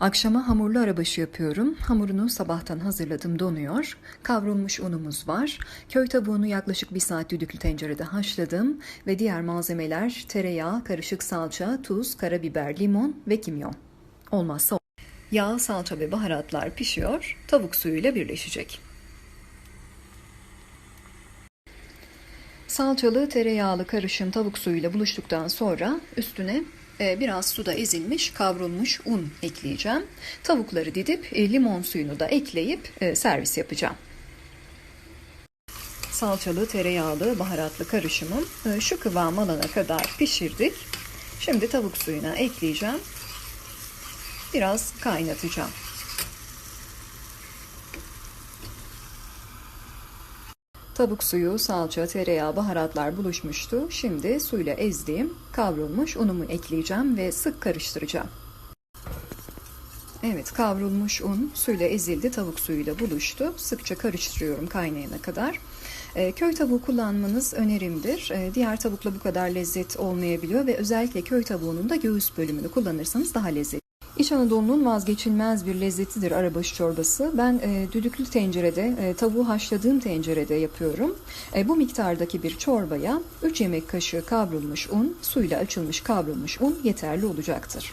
Akşama hamurlu arabaşı yapıyorum. Hamurunu sabahtan hazırladım donuyor. Kavrulmuş unumuz var. Köy tavuğunu yaklaşık bir saat düdüklü tencerede haşladım. Ve diğer malzemeler tereyağı, karışık salça, tuz, karabiber, limon ve kimyon. Olmazsa ol- Yağ, salça ve baharatlar pişiyor. Tavuk suyuyla birleşecek. Salçalı tereyağlı karışım tavuk suyuyla buluştuktan sonra üstüne biraz suda ezilmiş kavrulmuş un ekleyeceğim. Tavukları didip e, limon suyunu da ekleyip e, servis yapacağım. Salçalı tereyağlı baharatlı karışımım e, şu kıvam alana kadar pişirdik. Şimdi tavuk suyuna ekleyeceğim. Biraz kaynatacağım. Tavuk suyu, salça, tereyağı, baharatlar buluşmuştu. Şimdi suyla ezdiğim kavrulmuş unumu ekleyeceğim ve sık karıştıracağım. Evet kavrulmuş un suyla ezildi tavuk suyuyla buluştu. Sıkça karıştırıyorum kaynayana kadar. E, köy tavuğu kullanmanız önerimdir. E, diğer tavukla bu kadar lezzet olmayabiliyor ve özellikle köy tavuğunun da göğüs bölümünü kullanırsanız daha lezzetli. İç Anadolu'nun vazgeçilmez bir lezzetidir arabaşı çorbası. Ben e, düdüklü tencerede, e, tavuğu haşladığım tencerede yapıyorum. E, bu miktardaki bir çorbaya 3 yemek kaşığı kavrulmuş un, suyla açılmış kavrulmuş un yeterli olacaktır.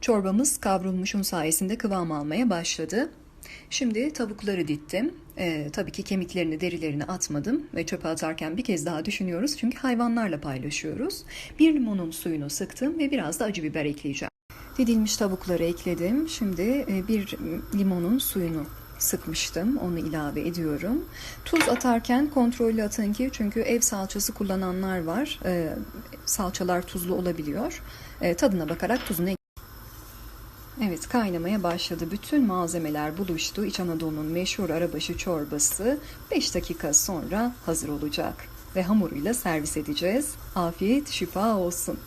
Çorbamız kavrulmuş un sayesinde kıvam almaya başladı. Şimdi tavukları dittim. Ee, tabii ki kemiklerini, derilerini atmadım ve çöpe atarken bir kez daha düşünüyoruz çünkü hayvanlarla paylaşıyoruz. Bir limonun suyunu sıktım ve biraz da acı biber ekleyeceğim. Didilmiş tavukları ekledim. Şimdi e, bir limonun suyunu sıkmıştım. Onu ilave ediyorum. Tuz atarken kontrollü atın ki çünkü ev salçası kullananlar var. Ee, salçalar tuzlu olabiliyor. Ee, tadına bakarak tuzunu Evet kaynamaya başladı. Bütün malzemeler buluştu. İç Anadolu'nun meşhur arabaşı çorbası 5 dakika sonra hazır olacak. Ve hamuruyla servis edeceğiz. Afiyet şifa olsun.